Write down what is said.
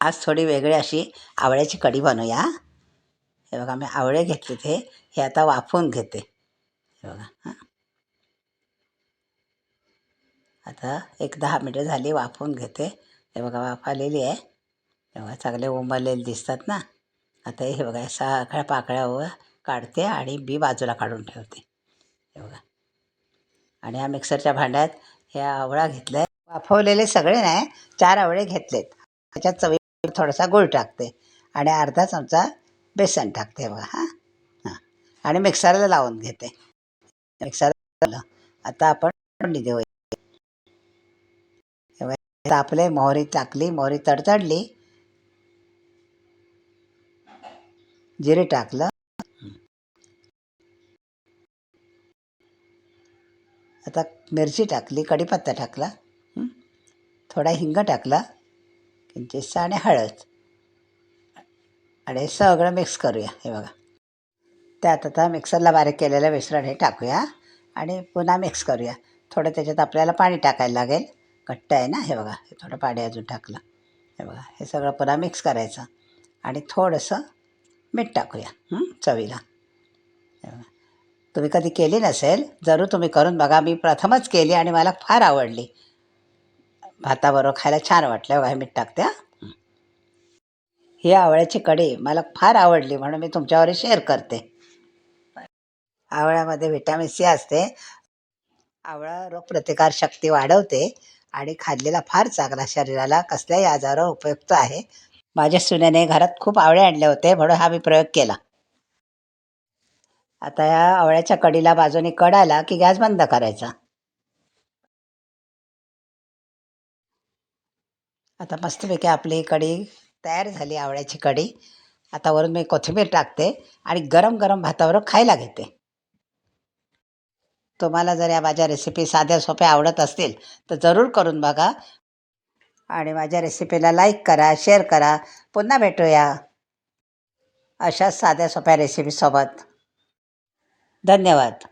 आज थोडी वेगळी अशी आवळ्याची कढी बनवूया हे. बघा मी आवळे घेतले ते हे आता वाफवून घेते. हे बघा हां. आता एक दहा मिनटं झाली वाफवून घेते. हे बघा वाफ आलेली आहे. तेव्हा बघा चांगले उमरलेले दिसतात ना. आता हे बघा सगळ्या पाकळ्यावर काढते आणि बी बाजूला काढून ठेवते. हे बघा. आणि ह्या मिक्सरच्या भांड्यात हे आवळा घेतला आहे वाफवलेले सगळे नाही चार आवळे घेतलेत. त्याच्यात चवी थोडासा गूळ टाकते आणि अर्धा चमचा बेसन टाकते बघा हां. हां. आणि मिक्सरला लावून घेते. मिक्सरला आता आपण फोडणी देऊया. आपले मोहरी टाकली मोहरी तडतडली. जिरे टाकलं. आता मिरची टाकली कढीपत्ता टाकला. थोडा हिंग टाकला. म्हणजे किंचितसा आणि हळद. आणि हे सगळं मिक्स करूया. हे बघा. त्यात आता मिक्सरला बारीक केलेलं मिश्रण हे टाकूया. आणि पुन्हा मिक्स करूया. थोडं त्याच्यात आपल्याला पाणी टाकायला लागेल. घट्ट आहे ना? हे बघा. हे थोडं पाणी अजून टाकलं. हे बघा. हे सगळं पुन्हा मिक्स करायचं. आणि थोडंसं मीठ टाकूया चवीला. हे बघा. तुम्ही कधी केली नसेल? जरूर तुम्ही करून बघा. मी प्रथमच केली आणि मला फार आवडली. भाताबरोबर खायला छान वाटलं. बघा मीठ टाकते हा. ही आवळ्याची कढी मला फार आवडली म्हणून मी तुमच्यावर शेअर करते. आवळ्यामध्ये व्हिटॅमिन सी असते. आवळा रोगप्रतिकार शक्ती वाढवते आणि खाल्लेला फार चांगला शरीराला कसल्याही आजारावर उपयुक्त आहे. माझ्या सुनेने घरात खूप आवळे आणले होते म्हणून हा मी प्रयोग केला. आता या आवळ्याच्या कडीला बाजूने कड आला की गॅस बंद करायचा. आता मस्तपैकी आपली कढी तयार झाली आवळ्याची कढी. आता वरून मी कोथिंबीर टाकते आणि गरम गरम भातावर खायला घेते. तुम्हाला जर या माझ्या रेसिपी साध्या सोप्या आवडत असतील तर जरूर करून बघा. आणि माझ्या रेसिपीला लाईक करा शेअर करा. पुन्हा भेटूया अशाच साध्या सोप्या रेसिपीसोबत धन्यवाद.